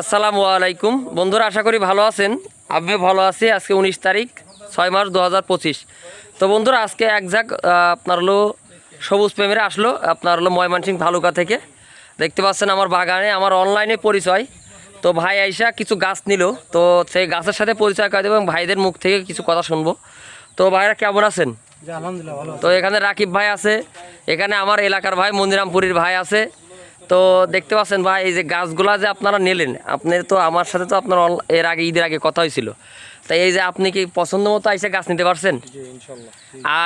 আসসালামু আলাইকুম। বন্ধুরা আশা করি ভালো আছেন। আমি ভালো আছি আজকে উনিশ তারিখ ছয় মার্চ দু হাজার পঁচিশ। তো বন্ধুরা আজকে একজাক আপনার হলো সবুজ প্রেমীরা আসলো আপনার হলো ময়মনসিং ভালুকা থেকে। দেখতে পাচ্ছেন আমার বাগানে আমার অনলাইনে পরিচয়। তো ভাই আইসা কিছু গাছ নিল তো সেই গাছের সাথে পরিচয় করে দেবো এবং ভাইদের মুখ থেকে কিছু কথা শুনব। তো ভাইরা কেমন আছেন? তো এখানে রাকিব ভাই আছে এখানে আমার এলাকার ভাই মন্দিরামপুরীর ভাই আছে। তো দেখতে পাচ্ছেন ভাই এই যে গাছগুলা যে আপনারা নিলেন আপনি তো আমার সাথে তো আপনার এর আগে ঈদের আগে কথা হয়েছিল। তাই এই যে আপনি কি পছন্দ মতো এসে গাছ নিতে পারছেন?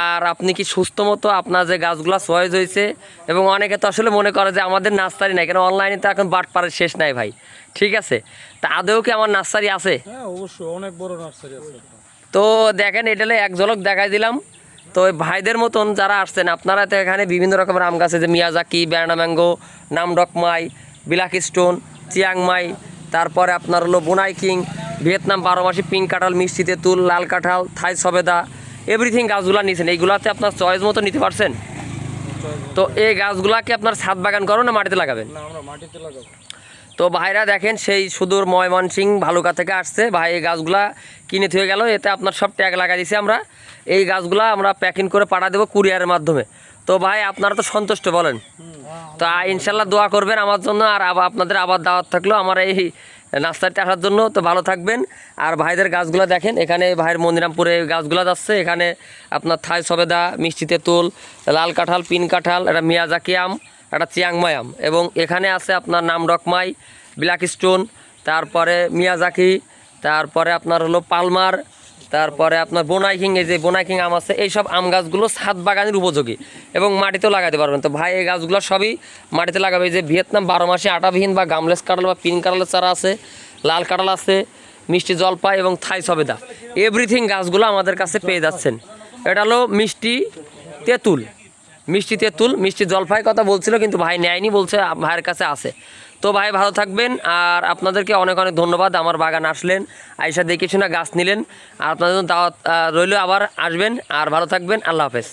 আর আপনি কি সুস্থ মতো আপনার যে গাছগুলা চয়েস হয়েছে এবং অনেকে তো আসলে মনে করে যে আমাদের নার্সারি নাই কেন অনলাইনে তো এখন বাট পাড়ার শেষ নাই ভাই। ঠিক আছে? তা আদেও কি আমার নার্সারি আছে? হ্যাঁ অবশ্যই অনেক বড় নার্সারি আছে। তো দেখেন এটা এক ঝলক দেখাই দিলাম। তো ওই ভাইদের মতন যারা আসছেন আপনারা তো এখানে বিভিন্ন রকমের আম গাছ আছে যে Miyazaki banana mango Nam Dok Mai black stone Chiang Mai তারপরে আপনার হলো বোনাই কিং ভিয়েতনাম বারো মাসি পিঙ্ক কাঁঠাল মিষ্টি তেঁতুল লাল কাঁঠাল থাই সবেদা এভরিথিং গাছগুলো নিয়েছেন এইগুলাতে আপনার চয়েস মতো নিতে পারছেন? তো এই গাছগুলাকে আপনার ছাদ বাগান করো না মাটিতে লাগাবেন? না আমরা মাটিতে লাগাবো। তো ভাইরা দেখেন, সেই সুদূর ময়মনসিং ভালুকা থেকে আসছে। ভাই, এই গাছগুলা কিনে থুয়ে গেল, এতে আপনার সব ট্যাগ লাগা দিয়েছি আমরা। এই গাছগুলা আমরা প্যাকিং করে পাঠা দেবো কুরিয়ারের মাধ্যমে। তো ভাই, আপনারা তো সন্তুষ্ট বলেন। তো ইনশাল্লাহ দোয়া করবেন আমার জন্য, আর আপনাদের আবার দাওয়াত থাকল আমার এই নাস্তাতে আসার জন্য। তো ভালো থাকবেন। আর ভাইদের গাছগুলো দেখেন, এখানে ভাইয়ের মন্দিরামপুরে গাছগুলো যাচ্ছে। এখানে আপনার থাই সবেদা, মিষ্টি তেঁতুল, লাল কাঁঠাল, পিন কাঁঠাল একটা মিয়াজাকি আম। একটা চিয়াংমাই আম এবং এখানে আছে আপনার Nam Dok Mai black stone তারপরে মিয়াজাকি, তারপরে আপনার হলো পালমার, তারপরে আপনার বোনাইকিং, এই যে বোনাইকিং আম আছে, এইসব আম গাছগুলো ছাদ বাগানের উপযোগী। এবং মাটিতেও লাগাতে পারবেন। তো ভাই, এই গাছগুলো সবই মাটিতে লাগাবে। যে ভিয়েতনাম বারো মাসে আটাবিহীন বা গামলেস কাঁঠাল বা পিন কাঁঠালের চারা আছে, লাল কাঁঠাল আছে, মিষ্টি জলপাই এবং থাই সবেদা। এভরিথিং গাছগুলো আমাদের কাছে পেয়ে যাচ্ছেন। এটা হলো মিষ্টি তেঁতুল। মিষ্টি তেঁতুল, মিষ্টি জলপাই কথা বলছিল, কিন্তু ভাই নেয়নি, বলছে ভাইয়ের কাছে আছে। তো ভাই ভালো থাকবেন, আর আপনাদেরকে অনেক অনেক ধন্যবাদ, আমার বাগান আসলেন, আইসা দেখে না গাছ নিলেন, আর আপনাদের দাওয়াত রইল আবার আসবেন, আর ভালো থাকবেন, আল্লাহ হাফেজ।